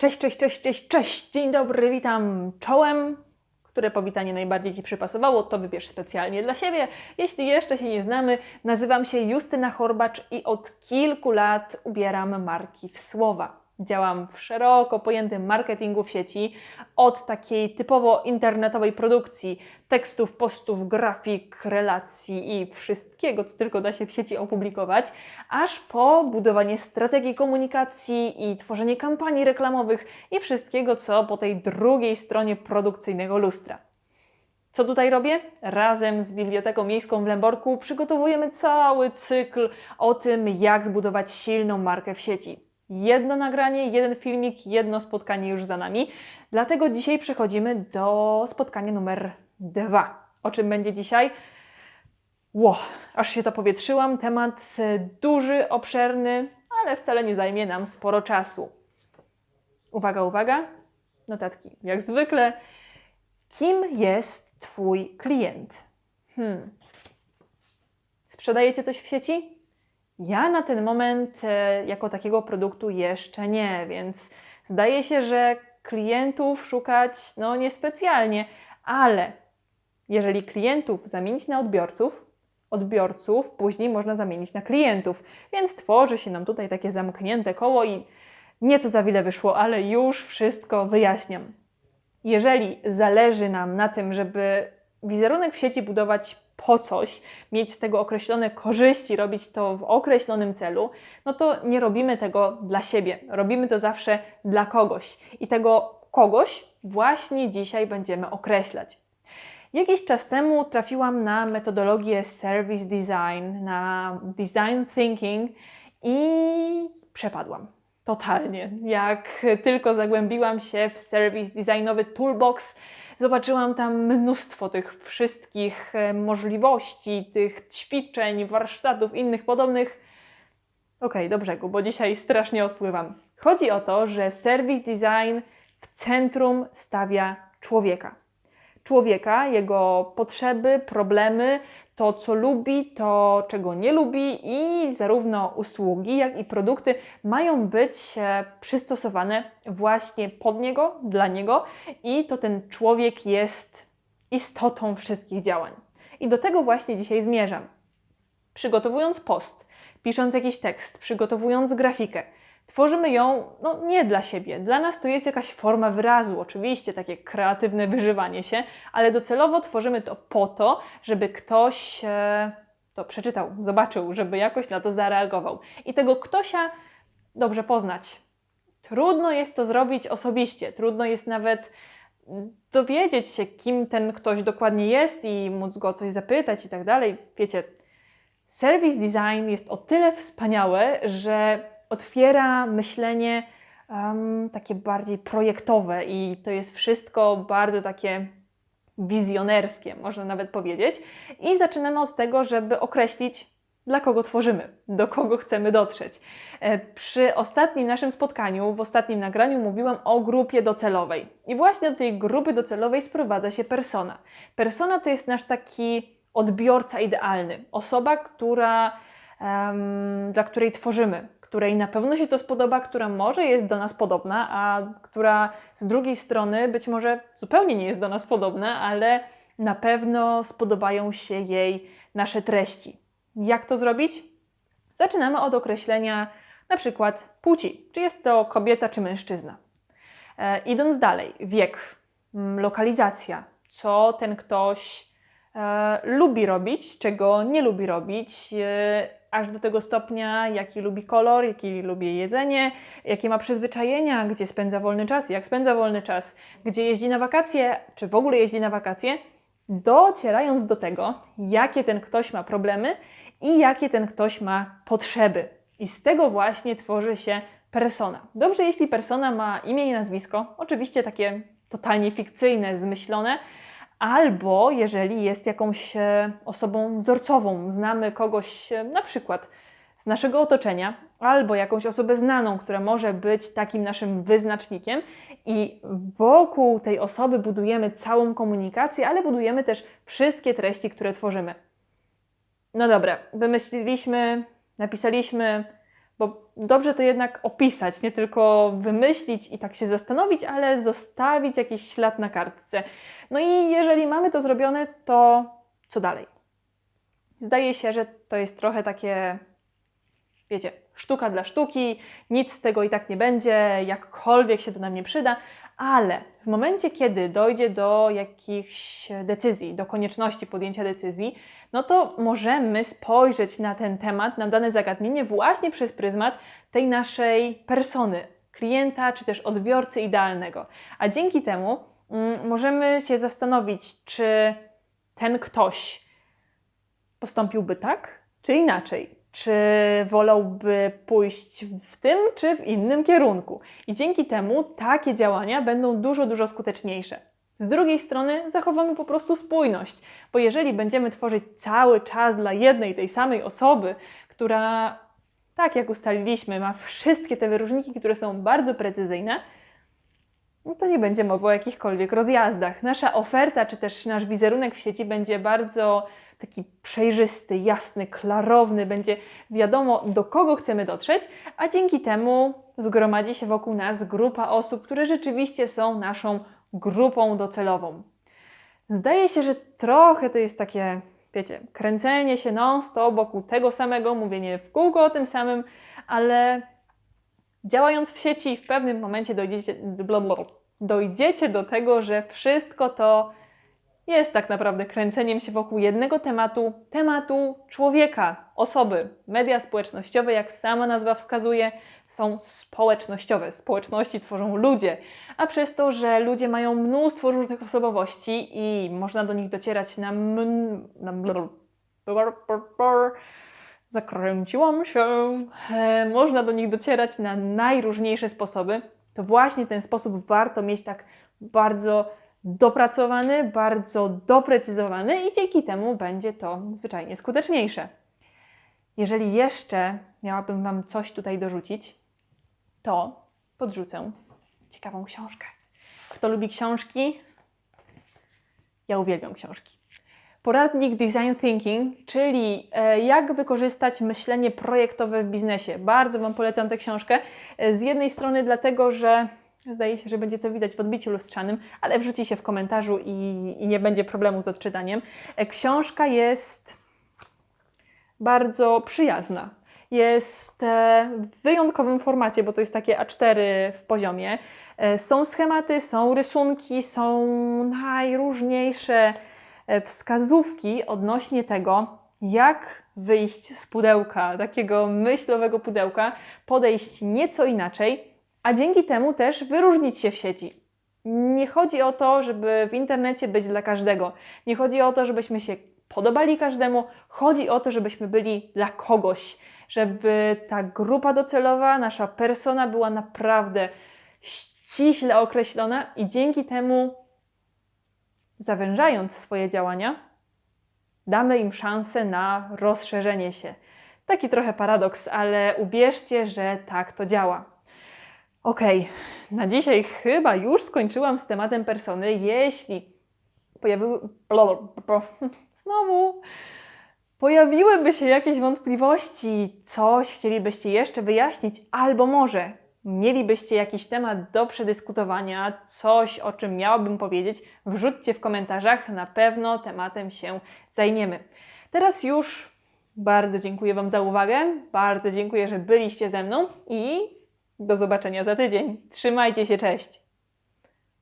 Cześć, cześć, cześć, cześć, cześć. Dzień dobry, witam czołem. Które powitanie najbardziej Ci przypasowało, to wybierz specjalnie dla siebie. Jeśli jeszcze się nie znamy, nazywam się Justyna Chorbacz i od kilku lat ubieram marki w słowa. Działam w szeroko pojętym marketingu w sieci, od takiej typowo internetowej produkcji tekstów, postów, grafik, relacji i wszystkiego, co tylko da się w sieci opublikować, aż po budowanie strategii komunikacji i tworzenie kampanii reklamowych i wszystkiego, co po tej drugiej stronie produkcyjnego lustra. Co tutaj robię? Razem z Biblioteką Miejską w Lęborku przygotowujemy cały cykl o tym, jak zbudować silną markę w sieci jedno nagranie, jeden filmik, jedno spotkanie już za nami. Dlatego dzisiaj przechodzimy do spotkania numer dwa. O czym będzie dzisiaj? Ło, aż się zapowietrzyłam. Temat e, duży, obszerny, ale wcale nie zajmie nam sporo czasu. Uwaga, uwaga. Notatki. Jak zwykle, kim jest Twój klient? Hmm. Sprzedajecie coś w sieci? Ja na ten moment e, jako takiego produktu jeszcze nie, więc zdaje się, że klientów szukać no niespecjalnie, ale jeżeli klientów zamienić na odbiorców, odbiorców później można zamienić na klientów, więc tworzy się nam tutaj takie zamknięte koło i nieco za wiele wyszło, ale już wszystko wyjaśniam. Jeżeli zależy nam na tym, żeby wizerunek w sieci budować po coś, mieć z tego określone korzyści, robić to w określonym celu, no to nie robimy tego dla siebie. Robimy to zawsze dla kogoś. I tego kogoś właśnie dzisiaj będziemy określać. Jakiś czas temu trafiłam na metodologię service design, na design thinking i przepadłam. Totalnie. Jak tylko zagłębiłam się w service designowy toolbox, Zobaczyłam tam mnóstwo tych wszystkich e, możliwości, tych ćwiczeń, warsztatów, innych podobnych. Okej, okay, do brzegu, bo dzisiaj strasznie odpływam. Chodzi o to, że service design w centrum stawia człowieka człowieka, jego potrzeby, problemy, to co lubi, to czego nie lubi i zarówno usługi, jak i produkty mają być e, przystosowane właśnie pod niego, dla niego i to ten człowiek jest istotą wszystkich działań. I do tego właśnie dzisiaj zmierzam. Przygotowując post, pisząc jakiś tekst, przygotowując grafikę, Tworzymy ją no, nie dla siebie. Dla nas to jest jakaś forma wyrazu, oczywiście, takie kreatywne wyżywanie się, ale docelowo tworzymy to po to, żeby ktoś e, to przeczytał, zobaczył, żeby jakoś na to zareagował. I tego ktośa dobrze poznać. Trudno jest to zrobić osobiście, trudno jest nawet dowiedzieć się, kim ten ktoś dokładnie jest i móc go o coś zapytać i tak dalej. Wiecie, service design jest o tyle wspaniałe, że otwiera myślenie um, takie bardziej projektowe i to jest wszystko bardzo takie wizjonerskie, można nawet powiedzieć. I zaczynamy od tego, żeby określić, dla kogo tworzymy, do kogo chcemy dotrzeć. E, przy ostatnim naszym spotkaniu, w ostatnim nagraniu mówiłam o grupie docelowej. I właśnie do tej grupy docelowej sprowadza się persona. Persona to jest nasz taki odbiorca idealny, osoba, która, um, dla której tworzymy, której na pewno się to spodoba, która może jest do nas podobna, a która z drugiej strony być może zupełnie nie jest do nas podobna, ale na pewno spodobają się jej nasze treści. Jak to zrobić? Zaczynamy od określenia na przykład płci, czy jest to kobieta czy mężczyzna. E, idąc dalej, wiek, lokalizacja, co ten ktoś e, lubi robić, czego nie lubi robić, e, aż do tego stopnia, jaki lubi kolor, jaki lubi jedzenie, jakie ma przyzwyczajenia, gdzie spędza wolny czas, jak spędza wolny czas, gdzie jeździ na wakacje, czy w ogóle jeździ na wakacje, docierając do tego, jakie ten ktoś ma problemy i jakie ten ktoś ma potrzeby. I z tego właśnie tworzy się persona. Dobrze, jeśli persona ma imię i nazwisko, oczywiście takie totalnie fikcyjne, zmyślone, albo jeżeli jest jakąś e, osobą wzorcową, znamy kogoś e, na przykład z naszego otoczenia, albo jakąś osobę znaną, która może być takim naszym wyznacznikiem, i wokół tej osoby budujemy całą komunikację, ale budujemy też wszystkie treści, które tworzymy. No dobra, wymyśliliśmy, napisaliśmy, dobrze to jednak opisać, nie tylko wymyślić i tak się zastanowić, ale zostawić jakiś ślad na kartce. No i jeżeli mamy to zrobione, to co dalej? Zdaje się, że to jest trochę takie, wiecie, sztuka dla sztuki, nic z tego i tak nie będzie, jakkolwiek się to nam nie przyda, ale w momencie, kiedy dojdzie do jakichś decyzji, do konieczności podjęcia decyzji, no to możemy spojrzeć na ten temat, na dane zagadnienie właśnie przez pryzmat tej naszej persony, klienta czy też odbiorcy idealnego. A dzięki temu mm, możemy się zastanowić, czy ten ktoś postąpiłby tak, czy inaczej. Czy wolałby pójść w tym, czy w innym kierunku. I dzięki temu takie działania będą dużo, dużo skuteczniejsze. Z drugiej strony zachowamy po prostu spójność, bo jeżeli będziemy tworzyć cały czas dla jednej tej samej osoby, która, tak jak ustaliliśmy, ma wszystkie te wyróżniki, które są bardzo precyzyjne, no to nie będzie mowy o jakichkolwiek rozjazdach. Nasza oferta, czy też nasz wizerunek w sieci będzie bardzo taki przejrzysty, jasny, klarowny, będzie wiadomo, do kogo chcemy dotrzeć, a dzięki temu zgromadzi się wokół nas grupa osób, które rzeczywiście są naszą grupą docelową. Zdaje się, że trochę to jest takie, wiecie, kręcenie się non-stop wokół tego samego, mówienie w kółko o tym samym, ale działając w sieci w pewnym momencie dojdziecie, dojdziecie do tego, że wszystko to jest tak naprawdę kręceniem się wokół jednego tematu, tematu człowieka, osoby. Media społecznościowe, jak sama nazwa wskazuje, są społecznościowe. Społeczności tworzą ludzie, a przez to, że ludzie mają mnóstwo różnych osobowości i można do nich docierać na, m- na zakręciłam się, e, można do nich docierać na najróżniejsze sposoby, to właśnie ten sposób warto mieć tak bardzo dopracowany, bardzo doprecyzowany i dzięki temu będzie to zwyczajnie skuteczniejsze. Jeżeli jeszcze miałabym Wam coś tutaj dorzucić, to podrzucę ciekawą książkę. Kto lubi książki? Ja uwielbiam książki. Poradnik Design Thinking, czyli e, jak wykorzystać myślenie projektowe w biznesie. Bardzo Wam polecam tę książkę. E, Z jednej strony dlatego, że zdaje się, że będzie to widać w odbiciu lustrzanym, ale wrzuci się w komentarzu i, i nie będzie problemu z odczytaniem. E, Książka jest bardzo przyjazna. Jest e, w wyjątkowym formacie, bo to jest takie A4 w poziomie. E, Są schematy, są rysunki, są najróżniejsze wskazówki odnośnie tego, jak wyjść z pudełka, takiego myślowego pudełka, podejść nieco inaczej, a dzięki temu też wyróżnić się w sieci. Nie chodzi o to, żeby w internecie być dla każdego. Nie chodzi o to, żebyśmy się podobali każdemu. Chodzi o to, żebyśmy byli dla kogoś. Żeby ta grupa docelowa, nasza persona była naprawdę ściśle określona i dzięki temu, zawężając swoje działania, damy im szansę na rozszerzenie się. Taki trochę paradoks, ale uwierzcie, że tak to działa. Okej, na dzisiaj chyba już skończyłam z tematem persony. Jeśli pojawiły. Znowu. Pojawiłyby się jakieś wątpliwości, coś chcielibyście jeszcze wyjaśnić, albo może mielibyście jakiś temat do przedyskutowania, coś o czym miałabym powiedzieć, wrzućcie w komentarzach, na pewno tematem się zajmiemy. Teraz już bardzo dziękuję Wam za uwagę, bardzo dziękuję, że byliście ze mną i do zobaczenia za tydzień. Trzymajcie się, cześć!